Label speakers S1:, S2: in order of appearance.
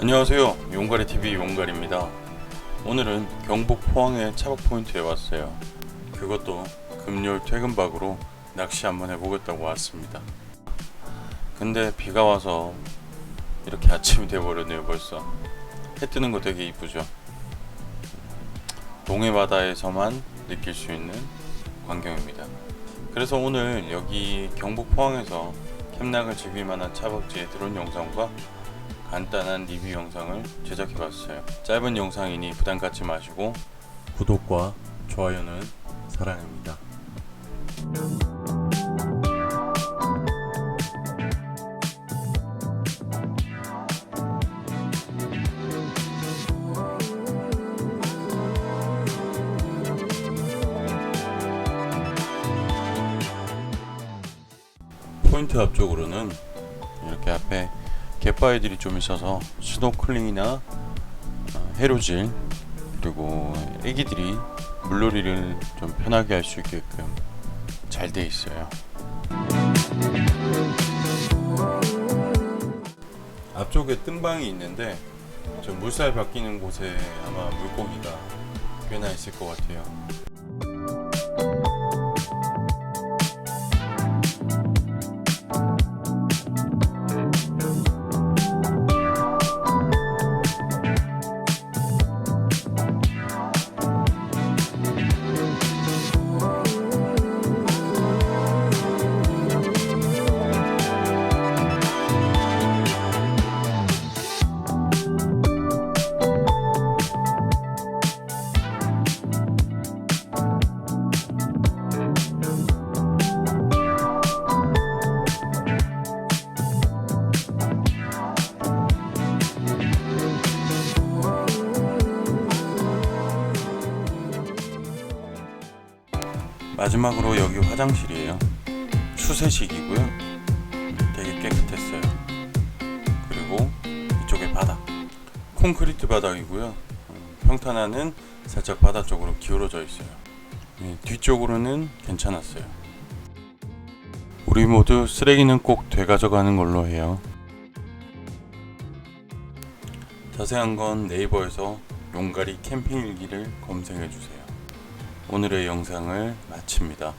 S1: 안녕하세요. 용가리 TV 용가리입니다. 오늘은 경북 포항의 차박 포인트에 왔어요. 그것도 금요일 퇴근박으로 낚시 한번 해보겠다고 왔습니다. 근데 비가 와서 이렇게 아침이 돼버렸네요 벌써. 해 뜨는 거 되게 이쁘죠. 동해 바다에서만 느낄 수 있는 광경입니다. 그래서 오늘 여기 경북 포항에서 캠락을 즐길 만한 차박지에 들어온 영상과 간단한 리뷰 영상을 제작해 봤어요. 짧은 영상이니 부담 갖지 마시고 구독과 좋아요는 사랑입니다. 포인트 앞쪽으로는 이렇게 앞에 갯바위들이 좀 있어서 스노클링이나 어, 해로질 그리고 애기들이 물놀이를 좀 편하게 할 수 있게끔 잘 돼 있어요. 앞쪽에 뜬방이 있는데 저 물살 바뀌는 곳에 아마 물고기가 꽤나 있을 것 같아요. 마지막으로 여기 화장실이에요. 수세식이고요. 되게 깨끗했어요. 그리고 이쪽에 바닥. 콘크리트 바닥이고요. 음, 평탄화는 살짝 바다 쪽으로 기울어져 있어요. 예, 뒤쪽으로는 괜찮았어요. 우리 모두 쓰레기는 꼭 되가져가는 걸로 해요. 자세한 건 네이버에서 용가리 캠핑 일기를 검색해 주세요. 오늘의 영상을 마칩니다.